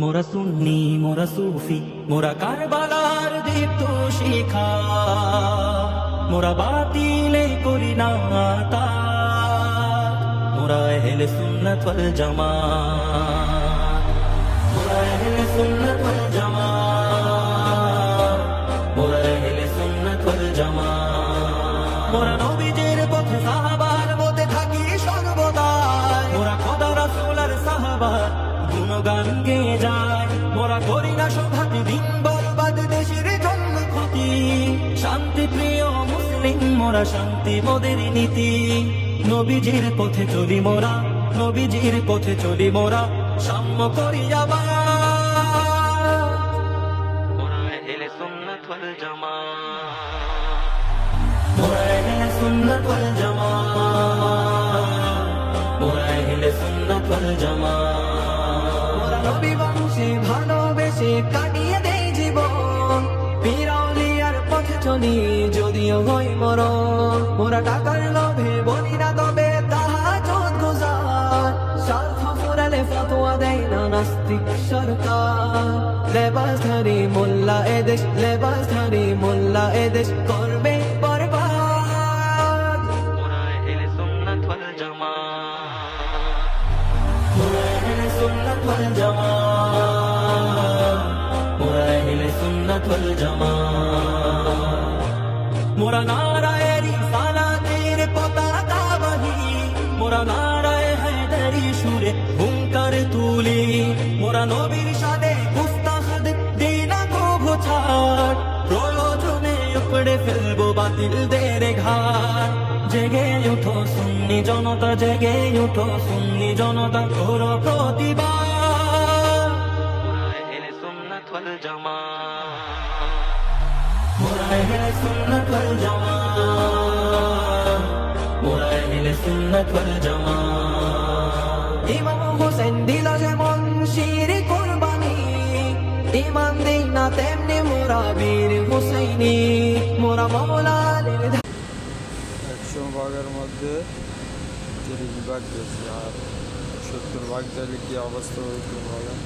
মোরা সুন্নি, মোরা সুফি, মোরা কারবালার দীপ্ত শিখা। মোরা বাতিলে করি না তা। মোরা এহলে সুন্নাত ওয়াল জামাত মোরা এহলে সুন্নাত ওয়াল জামাত মোরা এহলে সুন্নাত ওয়াল জামাত মোরা নবীজির পথে সাহাবার মধ্যে থাকি সর্বদা মোরা খোদা রাসূল আর গুণগান গেয়ে যায়। মোরা করি না সংঘাতি দিন বরবাদ দেশের জন্য ক্ষতি। শান্তি প্রিয় মুসলিম মোরা শান্তি মোদের নীতি। নবীজির পথে চলি মোরা নবীজির পথে চলি মোরা সাম্য করি আবার। মোরা এহলে সুন্নাত ওয়াল জামাত। মোরা এহলে সুন্নাত ওয়াল জামাত। মোরা সুন্নাত ওয়াল মোরা নবী বংশে ভালোবেসে কাটিয়ে দেই জীবন। পিরাউলিয়ার পথে চলি, যদিও হই মর মোরা টাকার লোভে বলি না তবে তাহা চোদ গুজার। স্বার্থ ফুরালে ফতোয়া দেয় না নাস্তিক সরকার। লেবাসধারী মোল্লা এদেশ, লেবাসধারী মোল্লা এদেশ করবে বরবাদ। মোরা মোরা এহলে সুন্নাত ওয়াল মোরা নারায়ে রিসালাতের পতাকা বাহি, মোরা নারায়ে হায়দারি সুরে হুঙ্কার তুলি। মোরা নবীর জেগে উঠো সুন্নি জনতা, জেগে উঠো সুন্নি জনতা, করো প্রতিবাদ। ওয়াল মোরা এহলে সুন্নাত ওয়াল জামাত মোরা এহলে সুন্নাত ওয়াল জামাত ইমাম হোসেন দিল যেমন শির কোরবানি ইমান দেই না তেমনি মোরা বীর হুসাইনি। মোরা মৌলালির একশো ভাগের মধ্যে তিরিশ ভাগ গেছে আর সত্তর ভাগ দিলে কি অবস্থা হইতে বলেন?